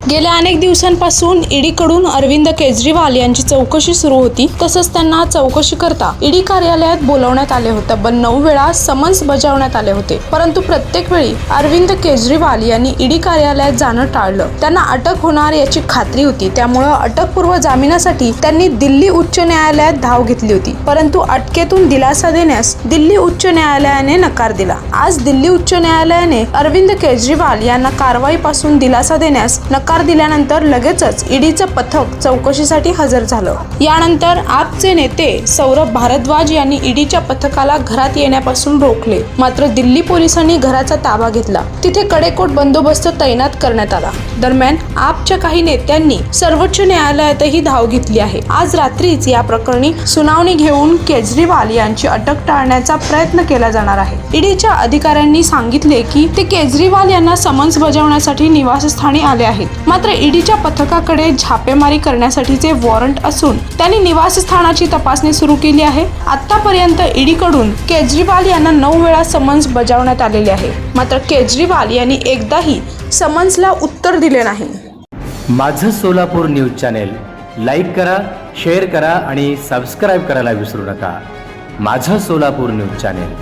गेल्या अनेक दिवसांपासून ईडीकडून अरविंद केजरीवाल यांची चौकशी सुरू होती. तसंच त्यांना चौकशी करता ईडी कार्यालयात बोलवण्यात आले होते. पण नऊ वेळा समन्स बजावण्यात आले होते. परंतु प्रत्येक वेळी अरविंद केजरीवाल यांनी ईडी कार्यालयात जाणं टाळलं. त्यांना अटक होणार याची खात्री होती. त्यामुळं अटकपूर्व जामिनासाठी त्यांनी दिल्ली उच्च न्यायालयात धाव घेतली होती. परंतु अटकेतून दिलासा देण्यास दिल्ली उच्च न्यायालयाने नकार दिला. आज दिल्ली उच्च न्यायालयाने अरविंद केजरीवाल यांना कारवाईपासून दिलासा देण्यास नकार दिल्यानंतर लगेचच ईडीचं पथक चौकशीसाठी हजर झालं. यानंतर आपचे नेते सौरभ भारद्वाज यांनी ईडीच्या पथकाला घरात येण्यापासून रोखले. मात्र दिल्ली पोलिसांनी घराचा ताबा घेतला. तिथे कडेकोट बंदोबस्त तैनात करण्यात आला. दरम्यान आपच्या काही नेत्यांनी सर्वोच्च न्यायालयातही धाव घेतली आहे. आज रात्रीच या प्रकरणी सुनावणी घेऊन केजरीवाल यांची अटक टाळण्याचा प्रयत्न केला जाणार आहे. ईडीच्या अधिकाऱ्यांनी सांगितले की ते केजरीवाल यांना समन्स बजावण्यासाठी निवासस्थानी आले आहेत. मात्र ईडीच्या पथकाकडे छापेमारी करण्यासाठीचे वॉरंट असून त्यांनी निवासस्थानाची तपासणी सुरू केली आहे. आतापर्यंत ईडीकडून केजरीवाल यांना नऊ वेळा समन्स बजावण्यात आलेले आहे. मात्र केजरीवाल यांनी एकदाही समन्सला उत्तर दिले नाही. माझं सोलापूर न्यूज चॅनेल लाईक करा शेअर करा आणि सबस्क्राईब करायला विसरू नका. माझं सोलापूर न्यूज चॅनेल.